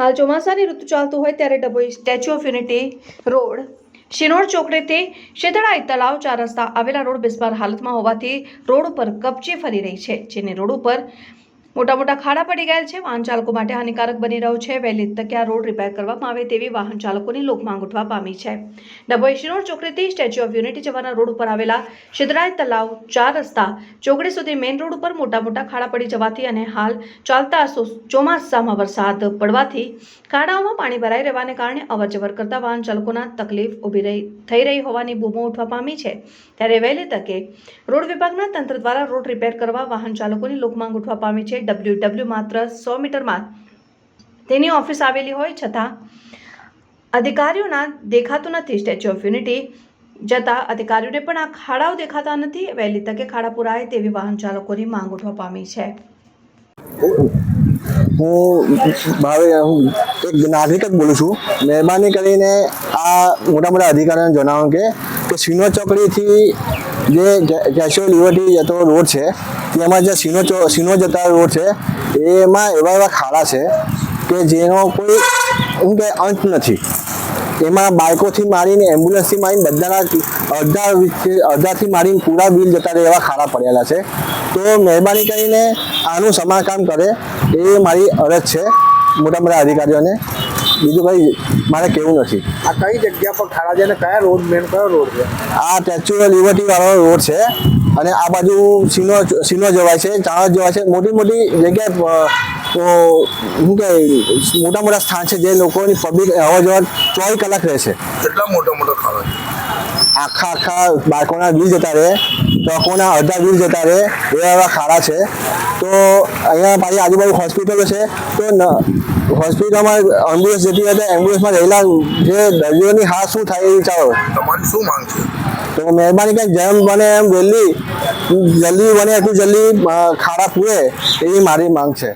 હાલ ચોમાસાની ઋતુ ચાલતું હોય ત્યારે Dabhoi statue of unity road Shinor ચોકડેથી Shetalai તળાવ ચાર રસ્તા આવેલા રોડ બિસ્માર હાલતમાં હોવાથી રોડ ઉપર કપચી ફરી રહી છે, જેને રોડ ઉપર મોટા મોટા ખાડા પડી ગયેલ છે. વાહન ચાલકો માટે હાનિકારક બની રહ્યો છે. વહેલી તકે આ રોડ રિપેર કરવામાં આવે તેવી વાહન ચાલકોની લોકમાંગ ઉઠવા પામી છે. ડભોઈ શિનોર ચોકડીથી સ્ટેચ્યુ ઓફ યુનિટી જવાના રોડ ઉપર આવેલા શિદરાય તલાવ ચાર રસ્તા ચોકડી સુધી મેઇન રોડ ઉપર મોટા મોટા ખાડા પડી જવાથી અને હાલ ચાલતા ચોમાસામાં વરસાદ પડવાથી ખાડાઓમાં પાણી ભરાઈ રહેવાને કારણે અવરજવર કરતા વાહન ચાલકોના તકલીફ ઊભી રહી, થઈ રહી હોવાની બૂમો ઉઠવા પામી છે. ત્યારે વહેલી તકે રોડ વિભાગના તંત્ર દ્વારા રોડ રિપેર કરવા વાહન ચાલકોની લોકમાંગ ઉઠવા પામી છે. ડબલ્યુ ડબલ્યુ માત્ર સો મીટરમાં તેની ઓફિસ આવેલી હોય છતાં અધિકારીઓના દેખાતું નથી. સ્ટેચ્યુ ઓફ યુનિટી જતા અધિકારીઓને પણ આ ખાડાઓ દેખાતા નથી. વહેલી તકે ખાડા પુરાય તેવી વાહન ચાલકોની માંગ ઉઠવા પામી છે. હું ભાવે, હું એક નાગરિક જ બોલું છું. મહેરબાની કરીને આ મોટા મોટા અધિકારીઓને જણાવો કે કે સિનો ચોકડીથી જે કેશો લિબર્ટી જતો રોડ છે તેમાં જે સિનો સિનો જતા રોડ છે એમાં એવા એવા ખાડા છે કે જેનો કોઈ શું કે અંત નથી. એમાં બાઇકોથી મારીને એમ્બ્યુલન્સથી મારીને બધાના અડધા અડધાથી મારીને પૂરા બિલ જતા રહે એવા ખાડા પડેલા છે. તો મહેરબાની કરીને આનું સમારકામ કરે એ મારી અરજ છે મોટા મોટા અધિકારીઓને. બીજું કંઈ મારે કહેવું નથી. આ કઈ જગ્યા પર ખાડા છે અને કયા રોડ મેન કયો રોડ છે? આ સ્ટેચ્યુ ઓફ લિબર્ટી વાળો રોડ છે. અને આ બાજુ સિનો સિનો જવાય છે ચાણસ જવાય છે. મોટી મોટી જગ્યાએ શું કે મોટા મોટા સ્થાન છે જે લોકોની પબ્લિક અવર જવર ચોવીસ કલાક રહેશે કેટલા મોટા મોટા ખાવા છે? આખા આખા બાળકોના વીજ જતા રહે ટ્રકોના અડધા વીજ જતા રહે એવા એવા ખાડા છે. તો અહીંયા પાછી આજુબાજુ હોસ્પિટલો છે. તો હોસ્પિટલમાં એમ્બ્યુલન્સ જતી હોય તો એમ્બ્યુલન્સમાં રહેલા જે દર્દીઓની હા શું થાય એ વિચારો. તમારી શું માંગ છે? મહેરબાની કરીને જેમ બને એમ વહેલી જલ્દી બને એટલું જલ્દી ખાડા પૂરે એવી મારી માંગ છે.